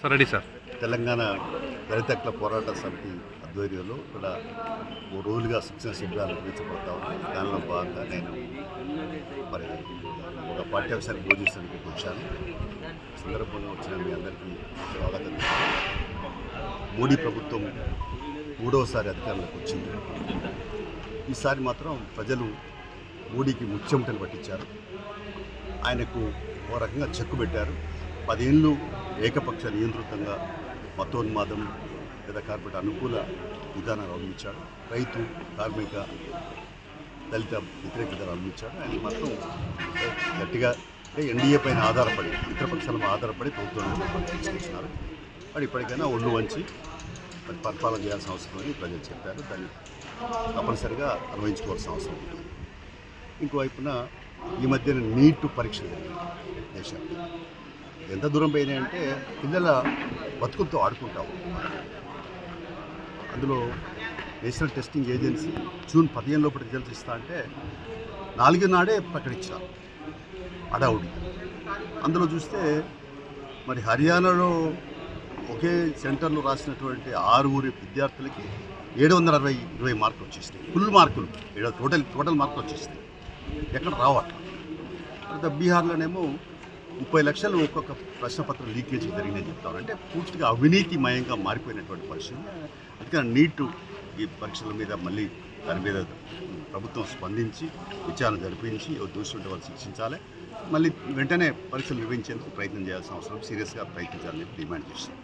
Sir ready sir. Telangana దళిత పోరాట సమితి ఆధ్వర్యంలో ఇక్కడ ఓ రోజులుగా శిక్షణ శిబిరాలు నిర్మించబడతా ఉన్నాయి. దానిలో భాగంగా నేను మరి ఒక పాఠ్యాంశాన్ని బోధించడానికి వచ్చాను. సందర్భంగా వచ్చిన మీ అందరికీ స్వాగతం. మోడీ ప్రభుత్వం మూడవసారి అధికారంలోకి వచ్చింది. ఈసారి మాత్రం ప్రజలు మోడీకి ముచ్చెమటలు పట్టించారు. ఆయనకు ఒక రకంగా చెక్కు పెట్టారు. పదేళ్ళు ఏకపక్ష నియంత్రితంగా మతోన్మాదం లేదా కార్పొరేట్ అనుకూల విధానాలు అవలంబించాడు రైతు కార్మిక దళిత వ్యతిరేక విధానాలు అవలంబించాడు ఆయన మాత్రం గట్టిగా అంటే ఎన్డీఏ పైన ఆధారపడి ఇతర పక్షాల మీద ఆధారపడి ప్రభుత్వం తీసుకొచ్చినారు మరి ఇప్పటికైనా ఒళ్ళు వంచి మరి పరిపాలన చేయాల్సిన అవసరం అని ప్రజలు చెప్పారు. దాన్ని తప్పనిసరిగా అనుభవించుకోవాల్సిన అవసరం ఉంటుంది ఇంకోవైపున ఈ మధ్యన నీట్ పరీక్ష జరిగింది దేశంలో. ఎంత దూరం పోయినాయంటే పిల్లల బతుకులతో ఆడుకుంటాము అందులో నేషనల్ టెస్టింగ్ ఏజెన్సీ జూన్ పదిహేను లోపల రిజల్ట్స్ ఇస్తా అంటే నాలుగు నాడే ప్రకటించారు అడావుడి. అందులో చూస్తే మరి హర్యానాలో ఒకే సెంటర్లో రాసినటువంటి ఆరుగురి విద్యార్థులకి ఏడు వందల అరవై ఇరవై మార్కులు వచ్చేసినాయి. ఫుల్ మార్కులు. ఏడో టోటల్ టోటల్ మార్కులు వచ్చేసినాయి. ఎక్కడ రావట్లేదు తర్వాత బీహార్లోనేమో ముప్పై లక్షలు ఒక్కొక్క ప్రశ్నపత్రం లీకేజ్ జరిగిందని చెప్తారు. అంటే పూర్తిగా అవినీతిమయంగా మారిపోయినటువంటి పరిస్థితి. అందుకని నీటు ఈ పరీక్షల మీద మళ్ళీ దాని మీద ప్రభుత్వం స్పందించి విచారణ జరిపించి దూషుంటే వాళ్ళు శిక్షించాలి. మళ్ళీ వెంటనే పరీక్షలు నిర్వహించేందుకు ప్రయత్నం చేయాల్సిన అవసరం. సీరియస్గా ప్రయత్నించాలని డిమాండ్ చేస్తాం